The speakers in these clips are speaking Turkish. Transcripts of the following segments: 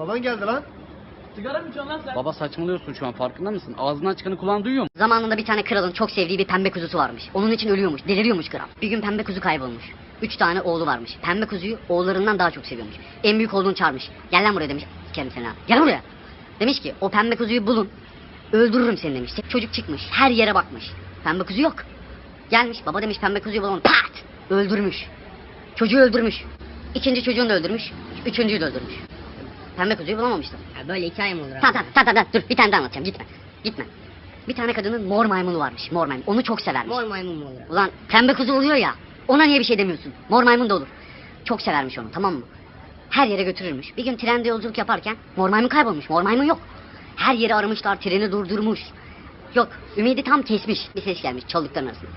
Baban geldi lan. Sigara mı içiyorsun lan sen? Baba saçmalıyorsun şu an farkında mısın? Ağzından çıkanı kulağın duyuyor mu? Zamanında bir tane kralın çok sevdiği bir pembe kuzusu varmış. Onun için ölüyormuş, deliriyormuş kral. Bir gün pembe kuzu kaybolmuş. Üç tane oğlu varmış. Pembe kuzuyu oğullarından daha çok seviyormuş. En büyük oğlunu çağırmış. Gel lan buraya demiş. Sikerim seni ha. Gel buraya. Demiş ki o pembe kuzuyu bulun. Öldürürüm seni demiş. Çocuk çıkmış. Her yere bakmış. Pembe kuzu yok. Gelmiş baba demiş pembe kuzuyu bulalım. Pat! Öldürmüş. Çocuğu öldürmüş. İkinci çocuğunu da öldürmüş. Üçüncüyü de öldürmüş. Pembe kuzuyu bulamamışlar. böyle hikaye mi olur abi? Tamam tamam tamam tamam dur bir tane daha anlatacağım gitme. Gitme. Bir tane kadının mor maymunu varmış mor maymun. Onu çok severmiş. Mor maymun mu olur? abi? Ulan pembe kuzu oluyor ya. Ona niye bir şey demiyorsun? Mor maymun da olur. Çok severmiş onu tamam mı? Her yere götürürmüş. Bir gün trende yolculuk yaparken mor maymun kaybolmuş. Mor maymun yok. Her yeri aramışlar. Treni durdurmuş. Yok. Ümidi tam kesmiş. Bir ses gelmiş çalılıkların arasında.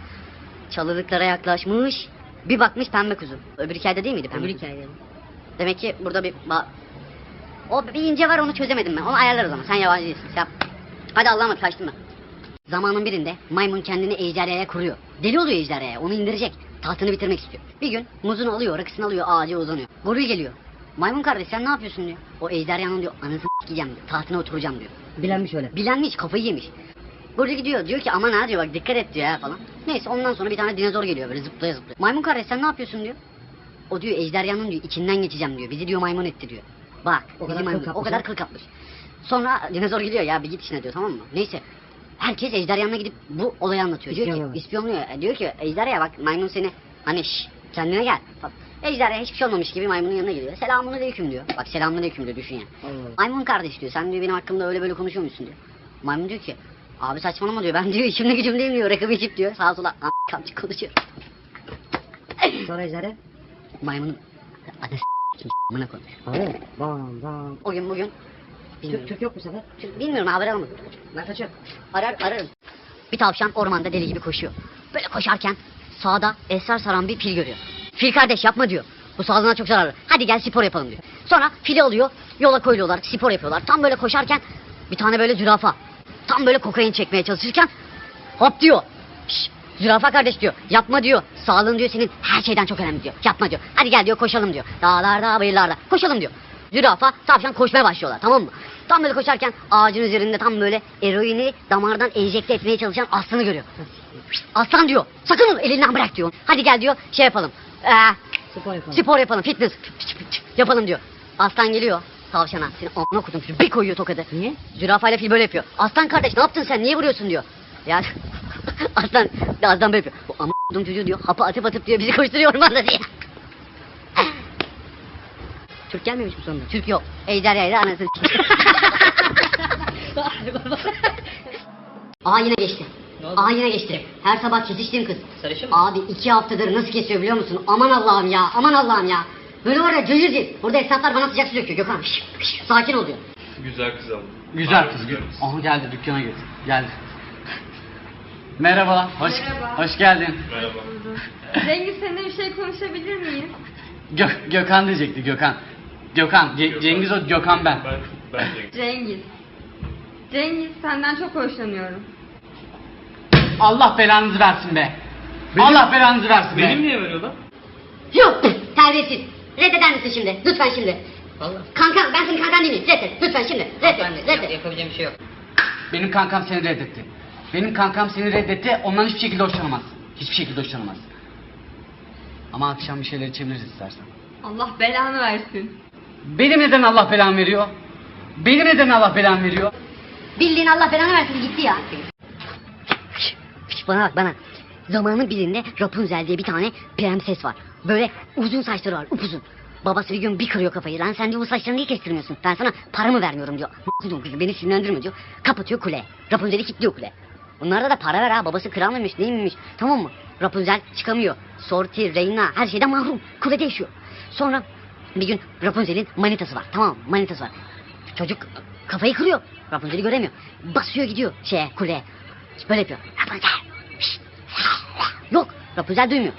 Çalılıklara yaklaşmış. Bir bakmış pembe kuzu. Öbür hikayede değil miydi pembe Öbür kuzu? hikayede. Demek ki burada bir ba- o bir ince var onu çözemedim ben. Onu ayarlarız ama sen yabancı değilsin. Sen... Hadi Allah'a emanet kaçtım ben. Zamanın birinde maymun kendini ejderhaya kuruyor. Deli oluyor ejderhaya onu indirecek. Tahtını bitirmek istiyor. Bir gün muzunu alıyor rakısını alıyor ağaca uzanıyor. Goril geliyor. Maymun kardeş sen ne yapıyorsun diyor. O ejderhanın diyor anasını sikeceğim diyor. Tahtına oturacağım diyor. Bilenmiş öyle. Bilenmiş kafayı yemiş. Goril gidiyor diyor ki aman ha diyor bak dikkat et diyor ha falan. Neyse ondan sonra bir tane dinozor geliyor böyle zıplaya zıplaya. Maymun kardeş sen ne yapıyorsun diyor. O diyor ejderhanın diyor içinden geçeceğim diyor. Bizi diyor maymun etti diyor. Bak O kadar kıl o kadar kıl kapmış. Sonra dinozor gidiyor ya bir git işine diyor tamam mı? Neyse. Herkes ejderhanına gidip bu olayı anlatıyor. Diyor ki ispiyonluyor. E, Diyor ki ejderha bak maymun seni hani şş, kendine gel. Bak, ejderha hiçbir şey olmamış gibi maymunun yanına geliyor. Selamun aleyküm diyor. Bak selamun aleyküm diyor düşün yani. Allah. Maymun kardeş diyor sen diyor benim hakkımda öyle böyle konuşuyor musun diyor. Maymun diyor ki abi saçmalama diyor ben diyor içimde gücümdeyim diyor rakı içip diyor sağa sola a- konuşuyor. Sonra ejderha. Maymunun koymuş. Bam bam. O gün bugün Türk. Türk yok bu sefer. Çünkü Bilmiyorum haber almadım. Ben kaçıyorum. Arar ararım. Bir tavşan ormanda deli gibi koşuyor. Böyle koşarken sağda esrar saran bir fil görüyor. Fil kardeş yapma diyor. Bu sağlığına çok zararlı. Hadi gel spor yapalım diyor. Sonra fili alıyor, yola koyuyorlar, spor yapıyorlar. Tam böyle koşarken bir tane böyle zürafa. Tam böyle kokain çekmeye çalışırken hop diyor. Şş, zürafa kardeş diyor. Yapma diyor. Sağlığın diyor senin her şeyden çok önemli diyor. Yapma diyor. Hadi gel diyor koşalım diyor. Dağlarda, bayırlarda koşalım diyor. Zürafa, tavşan koşmaya başlıyorlar tamam mı? Tam böyle koşarken ağacın üzerinde tam böyle eroini damardan enjekte etmeye çalışan aslanı görüyor. Aslan diyor. Sakın elinden bırak diyor. Hadi gel diyor. Şey yapalım. Ee, Spor yapalım. spor yapalım. Fitness yapalım diyor. Aslan geliyor. Tavşana. Seni amına koydum. Bir koyuyor tokadı. Niye? Zürafayla fil böyle yapıyor. Aslan kardeş ne yaptın sen? Niye vuruyorsun diyor. Ya aslan aslan böyle yapıyor. Bu amına çocuğu diyor. Hapı atıp atıp diyor. Bizi koşturuyor ormanda diye. Türk gelmemiş mi sonunda? Türk yok. Ejderhayla anasını Aa yine geçti. Aa yine geçti. Her sabah kesiştiğim kız. Sarışın mı? Abi iki haftadır nasıl kesiyor biliyor musun? Aman Allah'ım ya, aman Allah'ım ya. Böyle var ya cayır. Burada esnaflar bana sıcak su döküyor Gökhan. Şş, şş, sakin ol diyor. Güzel kız aldım. Güzel kız. güzel kız. Aha geldi dükkana girdi. Geldi. Merhabalar. Hoş, Merhaba. hoş geldin. Merhaba. Cengiz seninle bir şey konuşabilir miyiz? Gö- Gökhan diyecekti Gökhan. Gökhan. Ce- Gökhan. Cengiz o Gökhan ben. Ben, ben de. Cengiz. Cengiz senden çok hoşlanıyorum. Allah belanızı versin be. Allah belanızı versin be. Benim niye veriyor lan? Yok terbiyesiz. Reddeder misin şimdi? Lütfen şimdi. Vallahi. Kankan ben senin kankan değil miyim? Reddet lütfen şimdi. Reddet reddet. Yapabileceğim bir şey yok. Benim kankam seni reddetti. Benim kankam seni reddetti. Ondan hiçbir şekilde hoşlanamaz. Hiçbir şekilde hoşlanamaz. Ama akşam bir şeyler içebiliriz istersen. Allah belanı versin. Benim neden Allah belamı veriyor? Benim neden Allah belamı veriyor? Bildiğin Allah belanı versin gitti ya. Şş, şş, Bana bak bana. Zamanın birinde Rapunzel diye bir tane prenses var. Böyle uzun saçları var upuzun. Babası bir gün bir kırıyor kafayı. Lan sen diyor bu saçlarını niye kestirmiyorsun? Ben sana para mı vermiyorum diyor. Beni sinirlendirme diyor. Kapatıyor kule. Rapunzel'i kilitliyor kule. Onlarda da para ver ha. Babası kral mıymış neymiş tamam mı? Rapunzel çıkamıyor. Sorti, Reyna her şeyden mahrum. Kulede yaşıyor. Sonra bir gün Rapunzel'in manitası var. Tamam? Manitası var. Çocuk kafayı kırıyor. Rapunzel'i göremiyor. Basıyor gidiyor şeye kuleye. Böyle yapıyor. Rapunzel. Yok. Rapunzel duymuyor.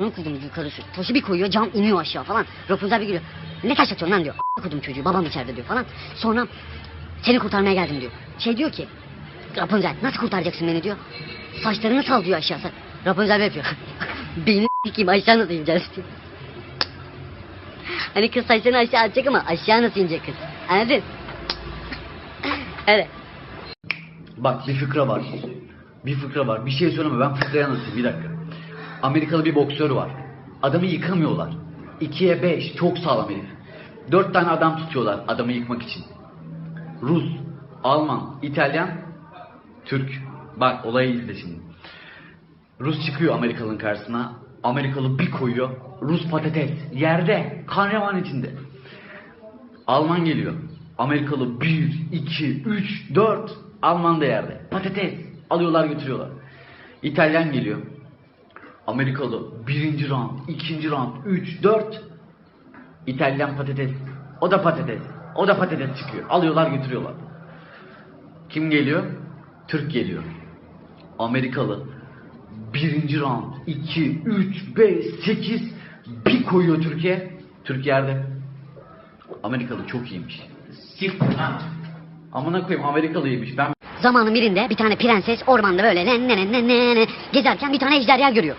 Onun kızım karısı. Taşı bir koyuyor cam iniyor aşağı falan. Rapunzel bir gülüyor. Ne taş atıyorsun lan diyor. Kudum çocuğu babam içeride diyor falan. Sonra seni kurtarmaya geldim diyor. Şey diyor ki Rapunzel nasıl kurtaracaksın beni diyor. Saçlarını sal diyor aşağı. Rapunzel yapıyor. Beni s**eyim aşağı nasıl ineceğiz diyor. Hani kız saçlarını aşağı atacak ama aşağı nasıl inecek kız? Anladın? evet. Bak bir fıkra var. Bir fıkra var. Bir şey söyleme ben fıkrayı anlatayım bir dakika. Amerikalı bir boksör var. Adamı yıkamıyorlar. İkiye beş çok sağlam herif. Dört tane adam tutuyorlar adamı yıkmak için. Rus, Alman, İtalyan, Türk. Bak olayı izle şimdi. Rus çıkıyor Amerikalı'nın karşısına. Amerikalı bir koyuyor. Rus patates yerde kan revan içinde. Alman geliyor. Amerikalı 1, 2, 3, 4. Alman da yerde. Patates. Alıyorlar götürüyorlar. İtalyan geliyor. Amerikalı birinci round, ikinci round, 3, 4. İtalyan patates. O da patates. O da patates çıkıyor. Alıyorlar götürüyorlar. Kim geliyor? Türk geliyor. Amerikalı birinci round, 2, 3, 5, 8 bir koyuyor Türkiye. Türk yerde. Amerikalı çok iyiymiş. Sik lan. Amına koyayım Amerikalıymış. Ben Zamanın birinde bir tane prenses ormanda böyle ne ne ne ne ne gezerken bir tane ejderha görüyor.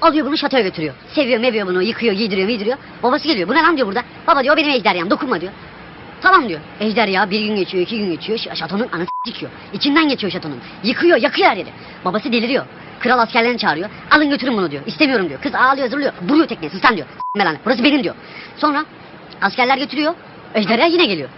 Alıyor bunu şatoya götürüyor. Seviyor meviyor bunu yıkıyor giydiriyor giydiriyor. Babası geliyor bu ne lan diyor burada. Baba diyor "O benim ejderham dokunma diyor. Tamam diyor. Ejderha bir gün geçiyor iki gün geçiyor. Ş- Şatonun anası dikiyor. İçinden geçiyor şatonun. Yıkıyor yakıyor her yeri. Babası deliriyor. Kral askerlerini çağırıyor. Alın götürün bunu diyor. İstemiyorum diyor. Kız ağlıyor zırlıyor. Vuruyor tekneye sen diyor. Melan burası benim diyor. Sonra askerler götürüyor. Ejderha yine geliyor.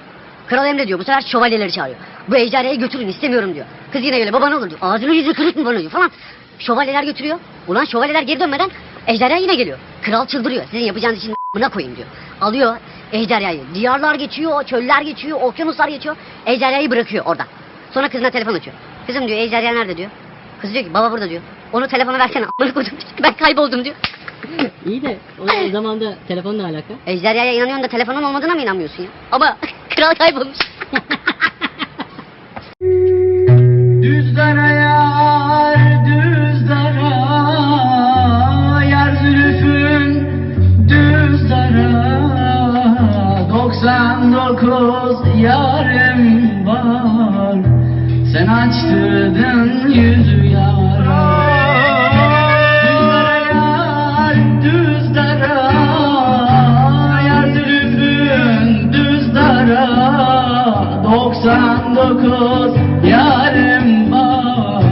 Kral emrediyor. Bu sefer şövalyeleri çağırıyor. Bu ejderhayı götürün istemiyorum diyor. Kız yine geliyor. Baba ne olur diyor. Ağzını yüzünü kırık mı bana diyor falan. Şövalyeler götürüyor. Ulan şövalyeler geri dönmeden ejderha yine geliyor. Kral çıldırıyor. Sizin yapacağınız için buna koyayım diyor. Alıyor ejderhayı. Diyarlar geçiyor, çöller geçiyor, okyanuslar geçiyor. Ejderhayı bırakıyor orada. Sonra kızına telefon açıyor. Kızım diyor ejderha nerede diyor. Kız diyor ki baba burada diyor. Onu telefona versene. Amına koydum. Ben kayboldum diyor. İyi de o zamanda telefonla alaka. Ejderhaya inanıyorsun da telefonun olmadığına mı inanmıyorsun ya? Ama kral kaybolmuş. Düzlere yar, 99 yarım var.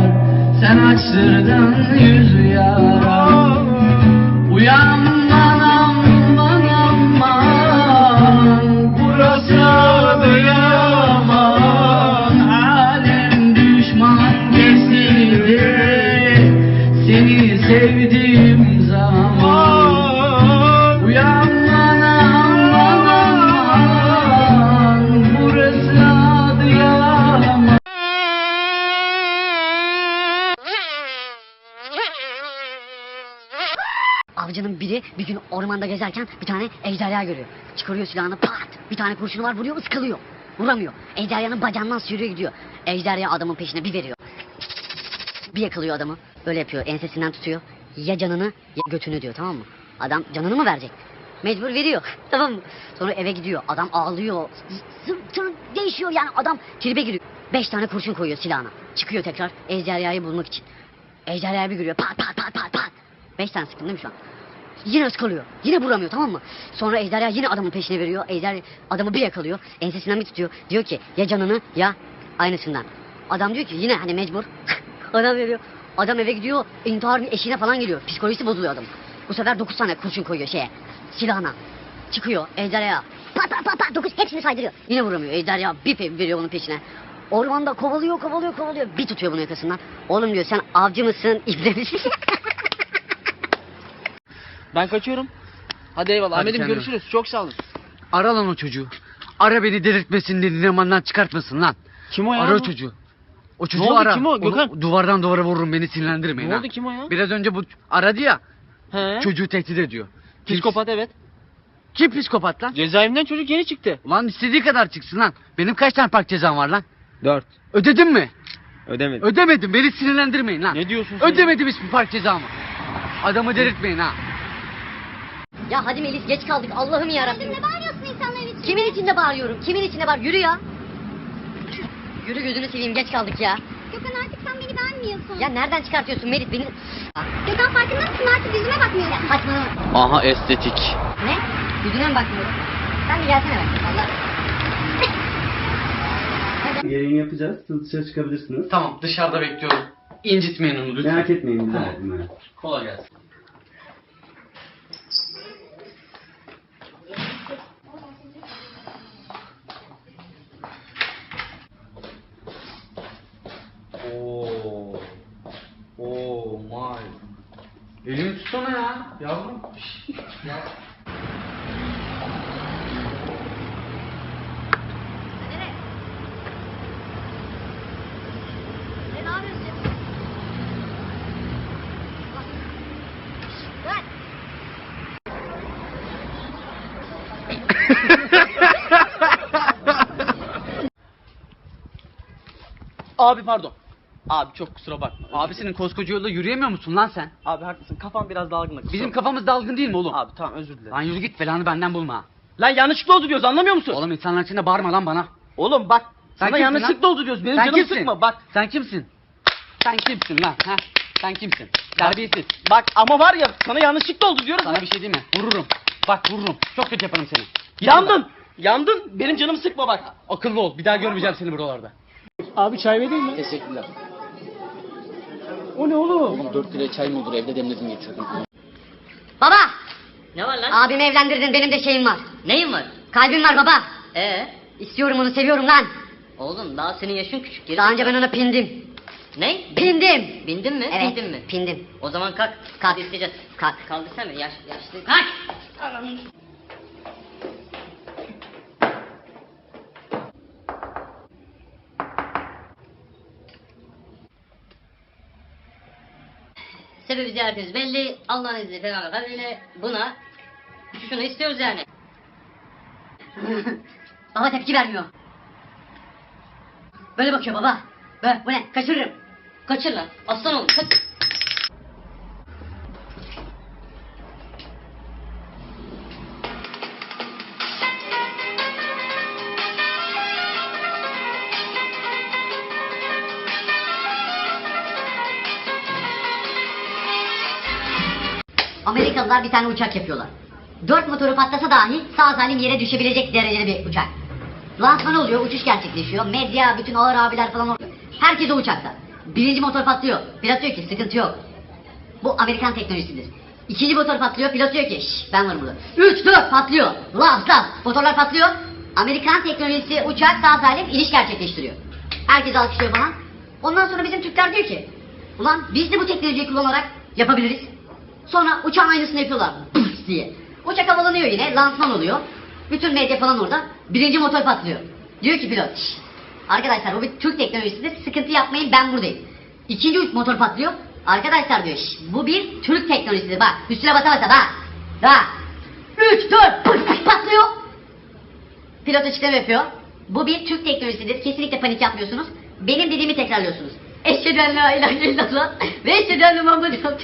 Sen açtırdın yüzü yara Uyan bir gün ormanda gezerken bir tane ejderha görüyor. Çıkarıyor silahını pat bir tane kurşunu var vuruyor ıskılıyor. Vuramıyor. Ejderhanın bacağından sürüyor gidiyor. Ejderha adamın peşine bir veriyor. Bir yakalıyor adamı. Böyle yapıyor ensesinden tutuyor. Ya canını ya götünü diyor tamam mı? Adam canını mı verecek? Mecbur veriyor. tamam mı? Sonra eve gidiyor. Adam ağlıyor. Sırtı değişiyor yani adam tribe giriyor. Beş tane kurşun koyuyor silahına. Çıkıyor tekrar ejderhayı bulmak için. Ejderhaya bir giriyor. Pat pat pat pat pat. Beş tane sıktım değil şu an? Yine ıskalıyor. Yine vuramıyor tamam mı? Sonra ejderha yine adamın peşine veriyor. Ejderha adamı bir yakalıyor. Ensesinden bir tutuyor. Diyor ki ya canını ya aynısından. Adam diyor ki yine hani mecbur. adam veriyor. Adam eve gidiyor. intihar eşine falan geliyor. Psikolojisi bozuluyor adam. Bu sefer dokuz tane kurşun koyuyor şeye. Silahına. Çıkıyor ejderhaya. Pat pat pat pat dokuz hepsini saydırıyor. Yine vuramıyor. Ejderha bir pe- veriyor bunun peşine. Ormanda kovalıyor kovalıyor kovalıyor. Bir tutuyor bunu yakasından. Oğlum diyor sen avcı mısın? İbre misin? Ben kaçıyorum. Hadi eyvallah. Hadi Ahmet'im kendine. görüşürüz. Çok sağ olun. Ara lan o çocuğu. Ara beni delirtmesin de dinlemandan çıkartmasın lan. Kim o ya? Ara o bu? çocuğu. O çocuğu Ne oldu, ara. kim o? Onu Gökhan? duvardan duvara vururum beni sinirlendirmeyin Ne ha. oldu, kim o ya? Biraz önce bu aradı ya He? çocuğu tehdit ediyor. Kim- Psikopat evet. Kim psikopat lan? Cezaevinden çocuk yeni çıktı. Ulan istediği kadar çıksın lan. Benim kaç tane park cezam var lan? Dört. Ödedin mi? Ödemedim. Ödemedim. Beni sinirlendirmeyin lan. Ne diyorsun sen? Ödemedim hiçbir park cezamı. Adamı delirtmeyin ha. Ya hadi Melis geç kaldık. Allah'ım yarabbim. Ne bağırıyorsun insanların için? Kimin içinde bağırıyorum? Kimin içinde bağır? Yürü ya. Yürü gözünü seveyim geç kaldık ya. Gökhan artık sen beni beğenmiyorsun. Ya nereden çıkartıyorsun Merit beni? Gökhan farkında mısın artık yüzüme bakmıyorsun. Ya saçmalama. Aha estetik. Ne? Yüzüne mi bakmıyorsun? Sen bir gelsene be. Allah. Gereğini yapacağız. Siz dışarı çıkabilirsiniz. Tamam dışarıda bekliyorum. İncitmeyin onu lütfen. Merak etmeyin biz hallettim ben. Kolay gelsin. Oo. Oo my. Elimi tutsana ya. Yavrum. Ya. Abi pardon. Abi çok kusura bakma. Abi senin koskoca yolda yürüyemiyor musun lan sen? Abi haklısın kafam biraz dalgınlık. Bizim kafamız dalgın değil mi oğlum? Abi tamam özür dilerim. Lan yürü git belanı benden bulma. Lan yanlışlıkla oldu diyoruz anlamıyor musun? Oğlum insanlar içinde bağırma lan bana. Oğlum bak Sen sana kimsin yanlışlıkla lan? oldu diyoruz. Benim Sen canımı kimsin? sıkma bak. Sen kimsin? Sen kimsin lan? Ha? Sen kimsin? Terbiyesiz. Bak ama var ya sana yanlışlıkla oldu diyoruz. Sana bir şey diyeyim mi? Vururum. Bak vururum. Çok kötü yaparım seni. Git Yandın. buradan. Yandın. Benim canımı sıkma bak. Akıllı ol. Bir daha görmeyeceğim seni buralarda. Abi çay vereyim mi? Teşekkürler. O ne oğlum? Oğlum 4 kilo çay mı olur? Evde demledim getirdim. Baba! Ne var lan? Abimi evlendirdin benim de şeyim var. Neyin var? Kalbim var baba. Ee? İstiyorum onu seviyorum lan. Oğlum daha senin yaşın küçük. Geri Daha önce ben ona pindim. Ne? Pindim. Bindin mi? Evet. Bindin mi? Pindim. O zaman kalk. Kalk isteyeceğiz. Kalk. Kalk desene yaş, yaşlı. Kalk. Sebebi ziyaretiniz belli. Allah'ın izniyle falan kaderiyle buna şunu istiyoruz yani. baba tepki vermiyor. Böyle bakıyor baba. Böyle, bu ne? Kaçırırım. Kaçır lan. Aslan oğlum kaç. Amerikalılar bir tane uçak yapıyorlar. Dört motoru patlasa dahi sağ salim yere düşebilecek derecede bir uçak. Lansman oluyor, uçuş gerçekleşiyor. Medya, bütün ağır abiler falan orada. Herkes o uçakta. Birinci motor patlıyor. Pilot diyor ki sıkıntı yok. Bu Amerikan teknolojisidir. İkinci motor patlıyor. Pilot diyor ki şşş ben varım burada. Üç, dört patlıyor. Laps laps. Motorlar patlıyor. Amerikan teknolojisi uçak sağ salim iniş gerçekleştiriyor. Herkes alkışlıyor falan. Ondan sonra bizim Türkler diyor ki ulan biz de bu teknolojiyi kullanarak yapabiliriz. Sonra uçağın aynısını yapıyorlar. Pıs diye. Uçak havalanıyor yine. Lansman oluyor. Bütün medya falan orada. Birinci motor patlıyor. Diyor ki pilot. "Şşş, Arkadaşlar bu bir Türk teknolojisidir. Sıkıntı yapmayın ben buradayım. İkinci motor patlıyor. Arkadaşlar diyor "şşş, bu bir Türk teknolojisidir. Bak üstüne basa basa bak. Bak. Üç dört pıs patlıyor. Pilot açıklama yapıyor. Bu bir Türk teknolojisidir. Kesinlikle panik yapmıyorsunuz. Benim dediğimi tekrarlıyorsunuz. Eşhedü en la ilahe illallah ve eşhedü enne Resulullah.